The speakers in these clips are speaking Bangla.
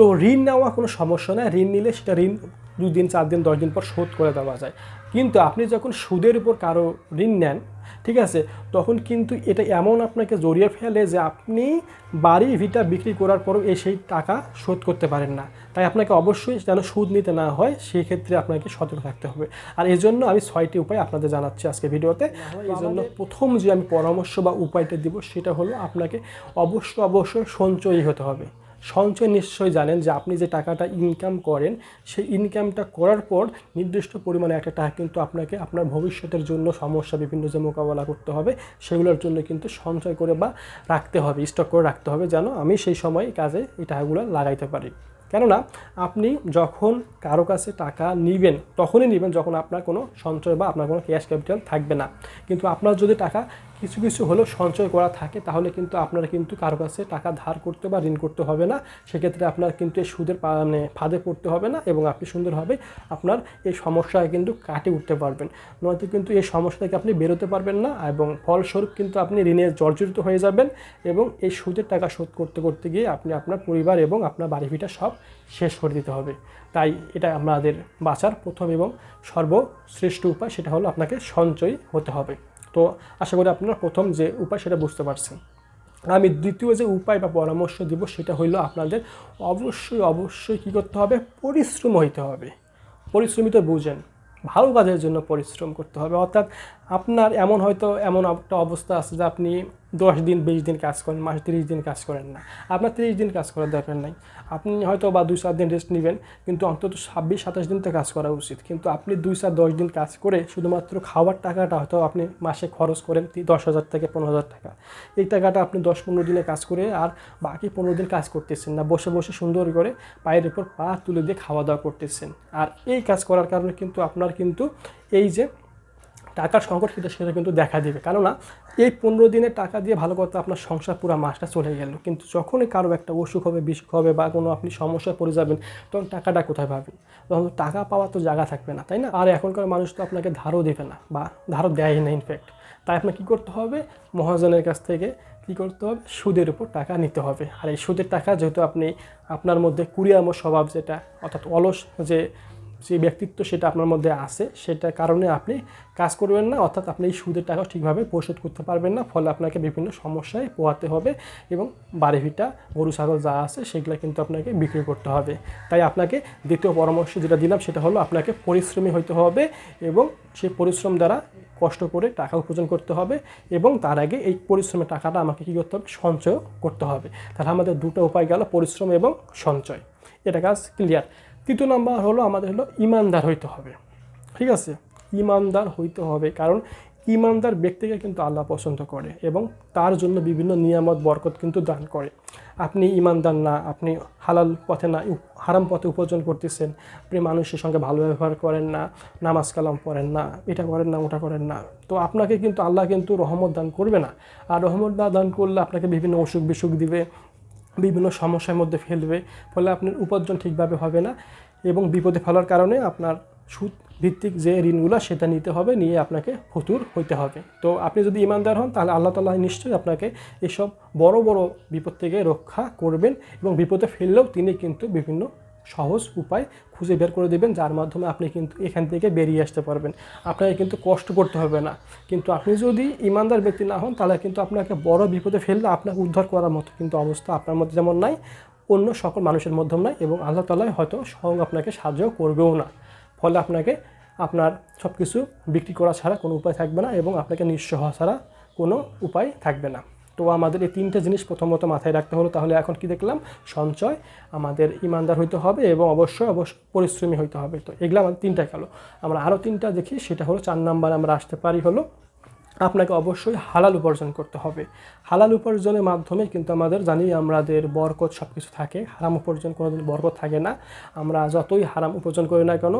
তো ঋণ নেওয়া কোনো সমস্যা নয় ঋণ নিলে সেটা ঋণ দুই দিন চার দিন দশ দিন পর শোধ করে দেওয়া যায়। কিন্তু আপনি যখন সুদের উপর কারও ঋণ নেন ঠিক আছে তখন কিন্তু এটা এমন আপনাকে জড়িয়ে ফেলে যে আপনি বাড়ি ভিটা বিক্রি করার পরও এই সেই টাকা শোধ করতে পারেন না। তাই আপনাকে অবশ্যই যেন সুদ নিতে না হয় সেই ক্ষেত্রে আপনাকে সতর্ক থাকতে হবে। আর এই জন্য আমি ছয়টি উপায় আপনাদের জানাচ্ছি আজকে ভিডিওতে। এই জন্য প্রথম যে আমি পরামর্শ বা উপায়টা দিব সেটা হলো আপনাকে অবশ্য অবশ্যই সঞ্চয়ী হতে হবে। সঞ্চয় নিশ্চয়ই জানেন যে আপনি যে টাকাটা ইনকাম করেন, সেই ইনকামটা করার পর নির্দিষ্ট পরিমাণে একটা টাকা কিন্তু আপনাকে আপনার ভবিষ্যতের জন্য সমস্যা, বিভিন্ন যে মোকাবেলা করতে হবে, সেগুলোর জন্য কিন্তু সঞ্চয় করে বা রাখতে হবে স্টক করে রাখতে হবে যেন আমি সেই সময় কাজে এই টাকাগুলো লাগাইতে পারি। কেননা আপনি যখন কারও কাছে টাকা নেবেন, তখনই নেবেন যখন আপনার কোনো সঞ্চয় বা আপনার কোনো ক্যাশ ক্যাপিটাল থাকবে না। কিন্তু আপনার যদি টাকা কিছু কিছু হলেও সঞ্চয় করা থাকে, তাহলে কিন্তু আপনারা কিন্তু কারও কাছে টাকা ধার করতে বা ঋণ করতে হবে না। সেক্ষেত্রে আপনার কিন্তু এই সুদের মানে ফাঁদে পড়তে হবে না এবং আপনি সুন্দরভাবে আপনার এই সমস্যায় কিন্তু কাটিয়ে উঠতে পারবেন। নয়তো কিন্তু এই সমস্যা থেকে আপনি বেরোতে পারবেন না এবং ফলস্বরূপ কিন্তু আপনি ঋণে জর্জরিত হয়ে যাবেন এবং এই সুদের টাকা শোধ করতে করতে গিয়ে আপনি আপনার পরিবার এবং আপনার বাড়ি ভিটা সব শেষ করে দিতে হবে। তাই এটা আমাদের বাঁচার প্রথম এবং সর্বশ্রেষ্ঠ উপায়, সেটা হলো আপনাকে সঞ্চয়ী হতে হবে। তো আশা করি আপনার প্রথম যে উপায় সেটা বুঝতে পারছেন। আমি দ্বিতীয় যে উপায় বা পরামর্শ দিব সেটা হইল আপনাদের অবশ্যই অবশ্যই কী করতে হবে? পরিশ্রম হইতে হবে। পরিশ্রমিত বুঝেন, ভালো কাজের জন্য পরিশ্রম করতে হবে। অর্থাৎ আপনার এমন হয়তো এমন একটা অবস্থা আছে যে আপনি দশ দিন, বিশ দিন কাজ করেন, মাসে তিরিশ দিন কাজ করেন না। আপনার তিরিশ দিন কাজ করার দরকার নাই। আপনি হয়তো বা দুই চার দিন রেস্ট নেবেন, কিন্তু অন্তত ছাব্বিশ, সাতাশ দিন তো কাজ করা উচিত। কিন্তু আপনি দুই চার, দশ দিন কাজ করে শুধুমাত্র খাওয়ার টাকাটা হয়তো আপনি মাসে খরচ করেন দশ হাজার থেকে পনেরো হাজার টাকা। এই টাকাটা আপনি দশ, পনেরো দিনে কাজ করে আর বাকি পনেরো দিন কাজ করতেছেন না, বসে বসে সুন্দর করে পায়ের উপর পা তুলে দিয়ে খাওয়া দাওয়া করতেছেন। আর এই কাজ করার কারণে কিন্তু আপনার কিন্তু এই যে টাকার সংকট সেটা সেটা কিন্তু দেখা দেবে। কেননা এই পনেরো দিনের টাকা দিয়ে ভালো কথা আপনার সংসার পুরো মাসটা চলে গেল। কিন্তু যখনই কারও একটা অসুখ হবে বিসুখ হবে বা কোনো আপনি সমস্যায় পড়ে যাবেন, তখন টাকাটা কোথায় পাবেন? তখন টাকা পাওয়ার তো জায়গা থাকবে না, তাই না? আর এখনকার মানুষ তো আপনাকে ধারও দেবে না বা ধারও দেয় না ইনফ্যাক্ট তাই আপনার কী করতে হবে? মহাজনের কাছ থেকে কী করতে হবে? সুদের উপর টাকা নিতে হবে। আর এই সুদের টাকা যেহেতু আপনি আপনার মধ্যে কুড়িয়ামো স্বভাব যেটা, অর্থাৎ অলস যে যে ব্যক্তিত্ব সেটা আপনার মধ্যে আছে সেটার কারণে আপনি কাজ করবেন না, অর্থাৎ আপনি এই সুদের টাকা ঠিকভাবে পরিশোধ করতে পারবেন না, ফলে আপনাকে বিভিন্ন সমস্যায় পোহাতে হবে এবং বাড়ি ভিটা, গরু, ছাগল যা আছে সেগুলো কিন্তু আপনাকে বিক্রি করতে হবে। তাই আপনাকে দ্বিতীয় পরামর্শ যেটা দিলাম সেটা হলো আপনাকে পরিশ্রমী হইতে হবে এবং সেই পরিশ্রম দ্বারা কষ্ট করে টাকা উপার্জন করতে হবে এবং তার আগে এই পরিশ্রমের টাকাটা আমাকে কী করতে হবে? সঞ্চয় করতে হবে। তাহলে আমাদের দুটো উপায় গেল পরিশ্রম এবং সঞ্চয়। এটা কাজ ক্লিয়ার তৃতীয় নাম্বার হলো আমাদের হলো ইমানদার হইতে হবে। ঠিক আছে? ইমানদার হইতে হবে কারণ ইমানদার ব্যক্তিকে কিন্তু আল্লাহ পছন্দ করে এবং তার জন্য বিভিন্ন নিয়ামত, বরকত কিন্তু দান করে। আপনি ইমানদার না, আপনি হালাল পথে না, হারাম পথে উপার্জন করতেছেন, আপনি মানুষের সঙ্গে ভালো ব্যবহার করেন না, নামাজ কালাম পড়েন না, এটা করেন না, ওটা করেন না, তো আপনাকে কিন্তু আল্লাহ কিন্তু রহমত দান করবে না। আর রহমত দান করলে আপনাকে বিভিন্ন অসুখ বিসুখ দিবে বিভিন্ন সমস্যার মধ্যে ফেলবে, ফলে আপনার উপার্জন ঠিকভাবে হবে না এবং বিপদে ফেলার কারণে আপনার সুদ ভিত্তিক যে ঋণগুলো সেটা নিতে হবে, নিয়ে আপনাকে ফতুর হইতে হবে। তো আপনি যদি ইমানদার হন, তাহলে আল্লাহ তাল্লাহ নিশ্চয়ই আপনাকে এসব বড় বড় বিপদ থেকে রক্ষা করবেন এবং বিপদে ফেললেও তিনি কিন্তু বিভিন্ন সহজ উপায় খুঁজে বের করে দেবেন, যার মাধ্যমে আপনি কিন্তু এখান থেকে বেরিয়ে আসতে পারবেন। আপনাকে কিন্তু কষ্ট করতে হবে না। কিন্তু আপনি যদি ইমানদার ব্যক্তি না হন, তাহলে কিন্তু আপনাকে বড় বিপদে ফেললে আপনাকে উদ্ধার করার মতো কিন্তু অবস্থা আপনার মধ্যে যেমন নাই, অন্য সকল মানুষের মধ্যেও নাই এবং আল্লাহ তাল্লাহ হয়তো স্বয়ং আপনাকে সাহায্য করবেও না। ফলে আপনাকে আপনার সব কিছু বিক্রি করা ছাড়া কোনো উপায় থাকবে না এবং আপনাকে নিঃস্ব হওয়া ছাড়া কোনো উপায় থাকবে না। তো আমাদের এই তিনটে জিনিস প্রথমত মাথায় রাখতে হলো। তাহলে এখন কি দেখলাম? সঞ্চয় আমাদের ইমানদার হইতে হবে এবং অবশ্যই অবশ্যই পরিশ্রমী হইতে হবে। তো এগুলো আমাদের তিনটা গেল আমরা আরও তিনটা দেখি, সেটা হলো চার নাম্বার আমরা আসতে পারি হলো আপনাকে অবশ্যই হালাল উপার্জন করতে হবে। হালাল উপার্জনের মাধ্যমে কিন্তু আমাদের জানি আমাদের বরকত সব কিছু থাকে। হারাম উপার্জন কোনোদিন বরকত থাকে না। আমরা যতই হারাম উপার্জন করি না কেন,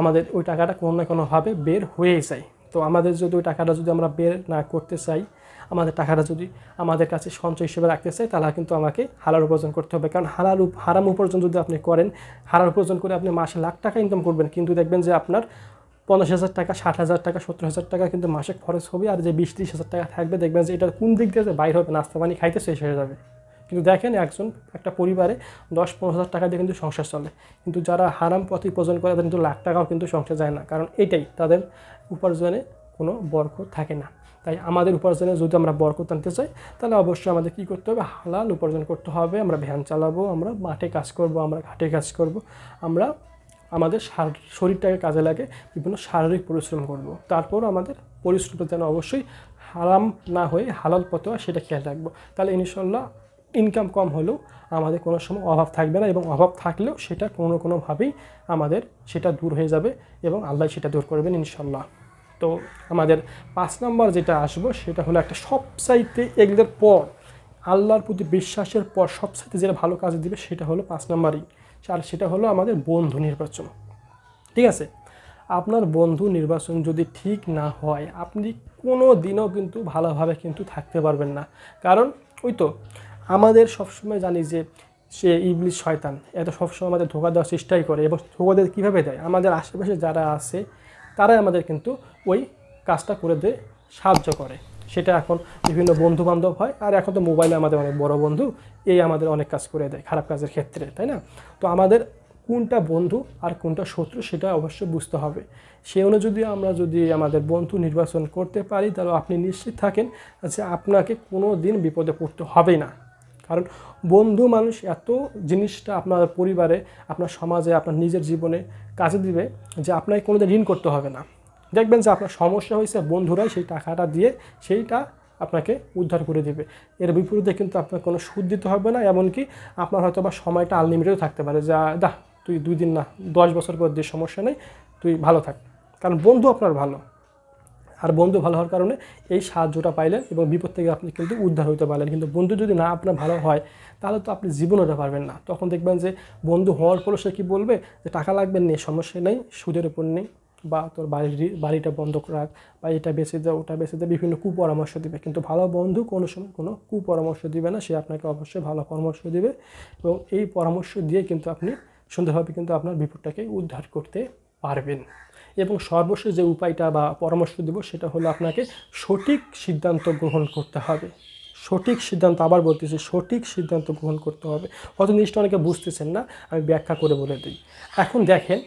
আমাদের ওই টাকাটা কোনো না কোনোভাবে বের হয়েই যায়। তো আমাদের যদি ওই টাকাটা যদি আমরা বের না করতে চাই আমাদের টাকাটা যদি আমাদের কাছে সঞ্চয় হিসেবে রাখতে চাই তাহলে কিন্তু আমাকে হালাল উপার্জন করতে হবে। কারণ হালাল হারাম উপার্জন যদি আপনি করেন হারাম উপার্জন করে আপনি মাসে লাখ টাকা ইনকাম করবেন, কিন্তু দেখবেন যে আপনার পঞ্চাশ হাজার টাকা, ষাট হাজার টাকা, সত্তর হাজার টাকা কিন্তু মাসে খরচ হবে, আর যে বিশ ত্রিশ হাজার টাকা থাকবে, দেখবেন যে এটা কোন দিক দিয়ে যে বাইর হবে, নাস্তা পানি খাইতে শেষ হয়ে যাবে। কিন্তু দেখেন একজন, একটা পরিবারে দশ পনেরো হাজার টাকা দিয়ে কিন্তু সংসার চলে। কিন্তু যারা হারাম পথে উপার্জন করে, তাদের কিন্তু লাখ টাকাও কিন্তু সংসার যায় না। কারণ এটাই, তাদের উপার্জনে কোনো বরকত থাকে না। তাই আমাদের উপার্জনে যদি আমরা বরকত আনতে চাই, তাহলে অবশ্যই আমাদের কী করতে হবে? হালাল উপার্জন করতে হবে। আমরা ভ্যান চালাবো, আমরা মাঠে কাজ করব, আমরা ঘাটে কাজ করব, আমরা আমাদের শরীরটাকে কাজে লাগে, বিভিন্ন শারীরিক পরিশ্রম করব। তারপর আমাদের পরিশ্রমটা যেন অবশ্যই হারাম না হয়ে হালাল পথে সেটা খেয়াল রাখব। তাহলে ইনশাল্লাহ ইনকাম কম হলেও আমাদের কোনো সময় অভাব থাকবে না এবং অভাব থাকলেও সেটা কোনো কোনোভাবেই আমাদের সেটা দূর হয়ে যাবে এবং আল্লাহ সেটা দূর করবেন ইনশাল্লাহ তো আমাদের পাঁচ নম্বর যেটা আসব, সেটা হলো একটা সবচাইতে এগুলোর পর, আল্লাহর প্রতি বিশ্বাসের পর সবচাইতে যেটা ভালো কাজ দিবে সেটা হলো পাঁচ নম্বরই। আর সেটা হলো আমাদের বন্ধু নির্বাচন। ঠিক আছে? আপনার বন্ধু নির্বাচন যদি ঠিক না হয়, আপনি কোনো দিনও কিন্তু ভালোভাবে কিন্তু থাকতে পারবেন না। কারণ ওই তো আমাদের সবসময় জানি যে সে ইবলিশ শয়তান, এত সবসময় আমাদের ধোকা দেওয়ার চেষ্টাই করে এবং ধোকা দেয় কীভাবে দেয়? আমাদের আশেপাশে যারা আছে তারাই আমাদের কিন্তু ওই কাজটা করে দিয়ে সাহায্য করে। সেটা এখন বিভিন্ন বন্ধু বান্ধব হয়, আর এখন তো মোবাইলে আমাদের অনেক বড় বন্ধু, এই আমাদের অনেক কাজ করে দেয় খারাপ কাজের ক্ষেত্রে, তাই না? তো আমাদের কোনটা বন্ধু আর কোনটা শত্রু সেটা অবশ্যই বুঝতে হবে। সে অনুযায়ী আমরা যদি আমাদের বন্ধু নির্বাচন করতে পারি, তাহলে আপনি নিশ্চিত থাকেন যে আপনাকে কোনো দিন বিপদে পড়তে হবে না। কারণ বন্ধু মানুষ এত জিনিসটা আপনার পরিবারে, আপনার সমাজে, আপনার নিজের জীবনে কাজে দিবে যে আপনাকে কোনোদিন ঋণ করতে হবে না। দেখবেন যে আপনার সমস্যা হয়েছে, বন্ধুরাই সেই টাকাটা দিয়ে সেইটা আপনাকে উদ্ধার করে দেবে। এর বিপরীতে কিন্তু আপনার কোনো সুদ দিতে হবে না, এমনকি আপনার হয়তো বা সময়টা আনলিমিটেড থাকতে পারে যা দা তুই দুই দিন না, দশ বছর পর দিয়ে সমস্যা নেই, তুই ভালো থাক। কারণ বন্ধু আপনার ভালো। আর বন্ধু ভালো হওয়ার কারণে এই সাহায্যটা পাইলেন এবং বিপদ থেকে আপনি কিন্তু উদ্ধার হতে পারলেন। কিন্তু বন্ধু যদি না আপনার ভালো হয়, তাহলে তো আপনি জীবন হতে পারবেন না। তখন দেখবেন যে বন্ধু হওয়ার পরও সে কী বলবে? যে টাকা লাগবে নেই, সমস্যা নেই, সুদের উপর নেই বা তোর বাড়ির বাড়িটা বন্ধ রাখ বা এটা বেঁচে দাও, ওটা বেঁচে দাও, বিভিন্ন কুপরামর্শ দিবে। কিন্তু ভালো বন্ধু কোনো সময় কোনো কুপরামর্শ দিবে না, সে আপনাকে অবশ্যই ভালো পরামর্শ দিবে এবং এই পরামর্শ দিয়ে কিন্তু আপনি সুন্দরভাবে কিন্তু আপনার বিপদটাকে উদ্ধার করতে পারবেন। এবং সর্বশেষ যে উপায়টা বা পরামর্শ দেব, সেটা হলো আপনাকে সঠিক সিদ্ধান্ত গ্রহণ করতে হবে। সঠিক সিদ্ধান্ত, আবার বলতেছি, সঠিক সিদ্ধান্ত গ্রহণ করতে হবে। হয়তো জিনিসটা অনেকে বুঝতেছেন না, আমি ব্যাখ্যা করে বলে দিই। এখন দেখেন,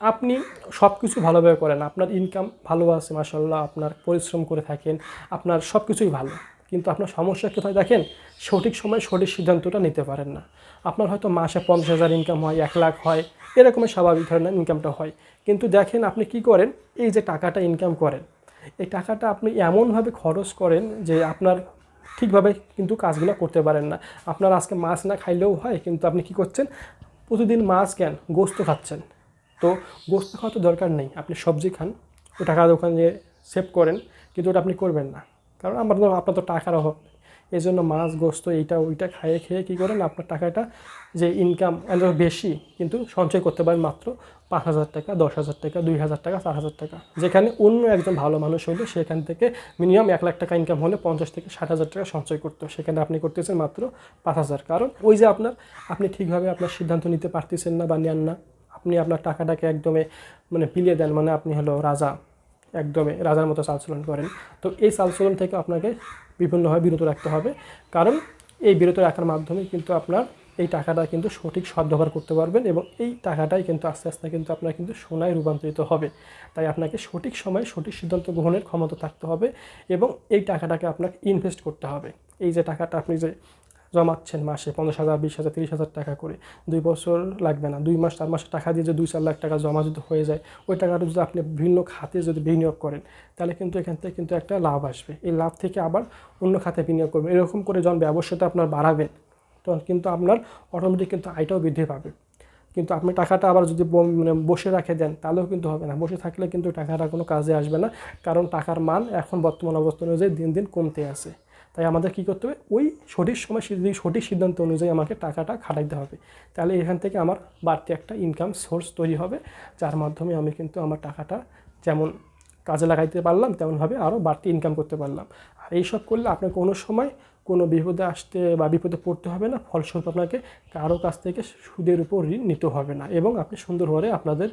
আপনি সব কিছু ভালোভাবে করেন, আপনার ইনকাম ভালো আছে মাসাল্লাহ আপনার পরিশ্রম করে থাকেন, আপনার সব কিছুই ভালো। কিন্তু আপনার সমস্যা কোথায় দেখেন? সঠিক সময় সঠিক সিদ্ধান্তটা নিতে পারেন না। আপনার হয়তো মাসে পঞ্চাশ হাজার ইনকাম হয়, এক লাখ হয় এরকমের স্বাভাবিক ধরনের ইনকামটা হয়। কিন্তু দেখেন আপনি কি করেন? এই যে টাকাটা ইনকাম করেন, এই টাকাটা আপনি এমনভাবে খরচ করেন যে আপনার ঠিকভাবে কিন্তু কাজগুলো করতে পারেন না। আপনার আজকে মাছ না খাইলেও হয়, কিন্তু আপনি কি করছেন? প্রতিদিন মাছ কেন? গোস্ত খাচ্ছেন। তো গোস্ত খাওয়া তো দরকার নেই। আপনি সবজি খান ও টাকা দোকানে সেভ করেন, কিন্তু ওটা আপনি করবেন না। কারণ আমার তো, আপনার তো টাকার অভাব এই জন্য মাছ, গোস্ত এইটা, ওইটা খাইয়ে খেয়ে কী করেন, আপনার টাকাটা যে ইনকাম এত বেশি কিন্তু সঞ্চয় করতে পারেন মাত্র পাঁচ হাজার টাকা, দশ হাজার টাকা, দুই হাজার টাকা, চার হাজার টাকা। যেখানে অন্য একজন ভালো মানুষ হলে, সেখান থেকে মিনিমাম এক লাখ টাকা ইনকাম হলে পঞ্চাশ থেকে ষাট হাজার টাকা সঞ্চয় করতে সেখানে আপনি করতেছেন মাত্র পাঁচ হাজার। কারণ ওই যে আপনার, আপনি ঠিকভাবে আপনার সিদ্ধান্ত নিতে পারতেছেন না বা নেন না, আপনি আপনার টাকাটাকে একদমে মানে পিলিয়ে দেন মানে আপনি হলো রাজা, একদমে রাজার মতো চালচলন করেন। তো এই চালচলন থেকে আপনাকে বিভিন্নভাবে বিরত রাখতে হবে। কারণ এই বিরত রাখার মাধ্যমে কিন্তু আপনার এই টাকাটা কিন্তু সঠিক সদ্ব্যবহার করতে পারবেন এবং এই টাকাটাই কিন্তু আস্তে আস্তে কিন্তু আপনার কিন্তু সোনায় রূপান্তরিত হবে। তাই আপনাকে সঠিক সময়ে সঠিক সিদ্ধান্ত গ্রহণের ক্ষমতা থাকতে হবে এবং এই টাকাটাকে আপনাকে ইনভেস্ট করতে হবে। এই যে টাকাটা আপনি যে জমাচ্ছেন মাসে পঞ্চাশ হাজার, বিশ হাজার, তিরিশ হাজার টাকা করে। দুই বছর লাগবে না, দুই মাস, চার মাসের টাকা দিয়ে যে দুই, চার লাখ টাকা জমা যদি হয়ে যায়, ওই টাকাটা যদি আপনি ভিন্ন খাতে যদি বিনিয়োগ করেন, তাহলে কিন্তু এখান থেকে কিন্তু একটা লাভ আসবে। এই লাভ থেকে আবার অন্য খাতে বিনিয়োগ করবেন। এরকম করে যখন ব্যবসাটা আপনার বাড়াবেন, তখন কিন্তু আপনার অটোমেটিক কিন্তু আয়টাও বৃদ্ধি পাবে। কিন্তু আপনি টাকাটা আবার যদি মানে বসে রাখে দেন, তাহলেও কিন্তু হবে না। বসে থাকলে কিন্তু টাকাটা কোনো কাজে আসবে না, কারণ টাকার মান এখন বর্তমান অবস্থা অনুযায়ী দিন দিন কমতে আছে। তাই আমাদের কী করতে হবে? ওই সঠিক সময় যদি সঠিক সিদ্ধান্ত অনুযায়ী আমাকে টাকাটা খাটাইতে হবে, তাহলে এখান থেকে আমার বাড়তি একটা ইনকাম সোর্স তৈরি হবে, যার মাধ্যমে আমি কিন্তু আমার টাকাটা যেমন কাজে লাগাইতে পারলাম, তেমনভাবে আরও বাড়তি ইনকাম করতে পারলাম। আর এইসব করলে আপনি কোনো সময় কোনো বিপদে আসতে বা বিপদে পড়তে হবে না। ফলস্বরূপ আপনাকে কারও কাছ থেকে সুদের উপর ঋণ নিতে হবে না এবং আপনি সুন্দরভাবে আপনাদের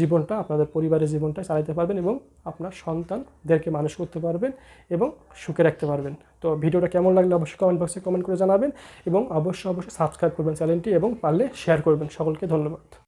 জীবনটা, আপনাদের পরিবারের জীবনটা চালাতে পারবেন এবং আপনার সন্তানদেরকে মানুষ করতে পারবেন এবং সুখে রাখতে পারবেন। তো ভিডিওটা কেমন লাগলে অবশ্যই কমেন্ট বক্সে কমেন্ট করে জানাবেন এবং অবশ্যই অবশ্যই সাবস্ক্রাইব করবেন চ্যানেলটি এবং পারলে শেয়ার করবেন। সকলকে ধন্যবাদ।